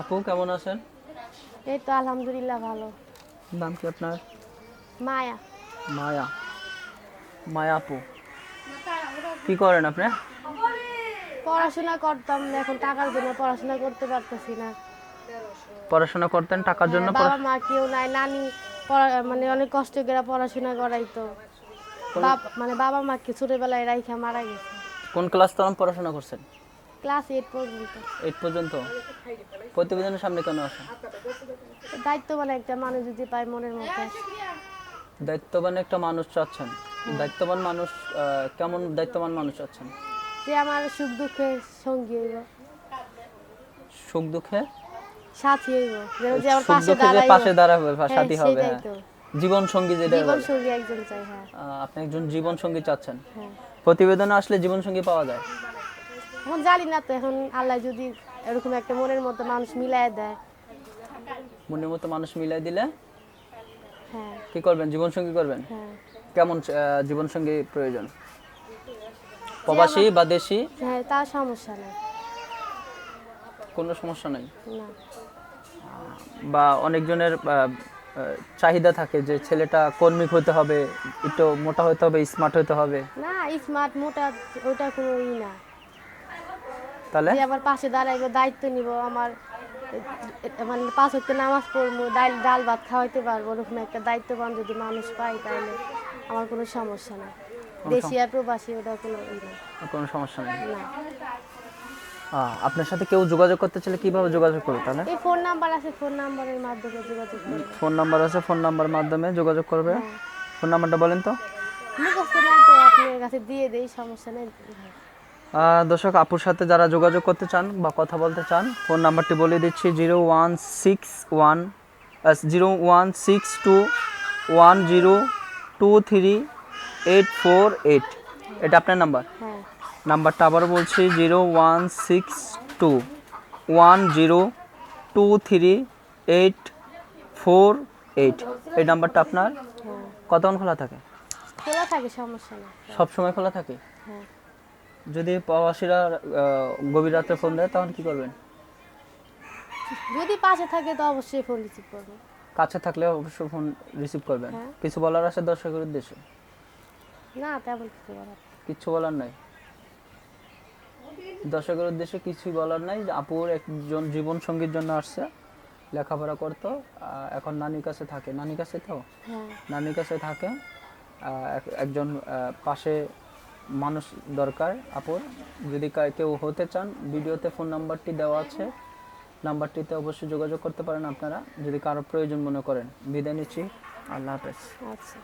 আপু কেমন আছেন? এই তো আলহামদুলিল্লাহ ভালো। নাম কি আপনার? মায়া। মায়া। মায়া আপু। কি করেন আপনি? পড়াশোনা করতাম এখন টাকার জন্য পড়াশোনা করতে পারতেছি না। পড়াশোনা করতেন টাকার জন্য? হ্যাঁ, বাবা মা কেউ নাই নানি পড়া মানে অনেক কষ্ট করে পড়াশোনা করাইতো। বাপ মানে বাবা মা মাকে ছোটবেলায় রাইখা মারা গেছে। কোন ক্লাস তখন পড়াশোনা করছেন? ক্লাস এইট পর্যন্ত। এইট পর্যন্ত? প্রতিবেদনের সামনে কেন আসেন দায়িত্ববান একটা মানুষ যদি পায় মনের মতো দায়িত্ববান একটা মানুষ চাচ্ছেন। দায়িত্ববান মানুষ কেমন দায়িত্ববান মানুষ চাচ্ছেন? যে আমার সুখ দুঃখে সঙ্গী হইব। সুখ দুঃখে? সাথী হইব। যেন যে আমার পাশে দাঁড়াইব। পাশে দাঁড়াবে হ্যাঁ, সাথী হবে হ্যাঁ। জীবন সঙ্গী যেটা জীবন সঙ্গী একজন চাই হ্যাঁ। আপনি একজন জীবন সঙ্গী চাচ্ছেন। হ্যাঁ। প্রতিবেদনে আসলে জীবন সঙ্গী পাওয়া যায়? এখন জানি না তো এখন আল্লাহ যদি এরকম একটা মনের মতো মানুষ মিলাই দেয়। মনের মতো মানুষ মিলাই দিলে? হ্যাঁ। কি করবেন? জীবন সঙ্গী করবেন? হ্যাঁ। কেমন জীবন সঙ্গী প্রয়োজন? প্রবাসী বা দেশি? হ্যাঁ তার সমস্যা নেই। কোনো সমস্যা নাই? না। বা অনেকজনের চাহিদা থাকে যে ছেলেটা কর্মিক হতে হবে একটু মোটা হতে হবে স্মার্ট হতে হবে। না স্মার্ট মোটা ওইটা কোনো ই না। তাহলে? আমার পাশে দাঁড়াইবো দায়িত্ব নিব আমার মানে পাঁচ হচ্ছে নামাজ পড়ব ডাল ডাল ভাত খাওয়াইতে পারব ওরকম একটা দায়িত্ববান যদি মানুষ পাই তাহলে আমার কোনো সমস্যা নেই। দেশি আর প্রবাসী ওটা কোনো কোনো সমস্যা নেই। না। আপনার সাথে কেউ যোগাযোগ করতে চাইলে কীভাবে যোগাযোগ করবে তাহলে? এই ফোন নাম্বার আছে ফোন নাম্বারের মাধ্যমে যোগাযোগ করব। ফোন নাম্বার আছে ফোন নাম্বার মাধ্যমে যোগাযোগ করবে। ফোন নাম্বারটা বলেন তো। মুখস্থ নাই তো আপনার কাছে দিয়ে দেই সমস্যা নেই। দর্শক আপুর সাথে যারা যোগাযোগ করতে চান বা কথা বলতে চান ফোন নাম্বারটি বলে দিচ্ছি zero one six one zero one six two one zero two three eight four eight. এটা আপনার নাম্বার? হ্যাঁ। নাম্বারটা আবার বলছি zero one six two one zero two three eight four eight. এই নাম্বারটা আপনার? হ্যাঁ। কতক্ষণ খোলা থাকে? খোলা থাকে সমস্যা নেই। সব সময় খোলা থাকে? হ্যাঁ। যদি প্রবাসীরা গভীর রাত্রে ফোন দেয় তখন কি করবেন? যদি পাশে থাকে তো অবশ্যই ফোন রিসিভ করব। কাছে থাকলে অবশ্যই ফোন রিসিভ করবেন। হ্যাঁ। কিছু বলার আছে দর্শকের উদ্দেশ্যে? না তেমন কিছু বলার। কিছু বলার নাই? দর্শকের উদ্দেশ্যে কিছুই বলার নাই। আপুর একজন জীবন সঙ্গীর জন্য আসছে লেখাপড়া করতো এখন নানির কাছে থাকে। নানির কাছে তো? হ্যাঁ। নানির কাছে থাকে এক- একজন পাশে মানুষ দরকার, আপুর। যদি কেউ হতে চান, ভিডিওতে ফোন নাম্বারটি দেওয়া আছে। নাম্বারটিতে অবশ্যই যোগাযোগ করতে পারেন আপনারা। যদি কারও প্রয়োজন মনে করেন। বিদায় নিচ্ছি। আল্লাহ হাফেজ। আচ্ছা।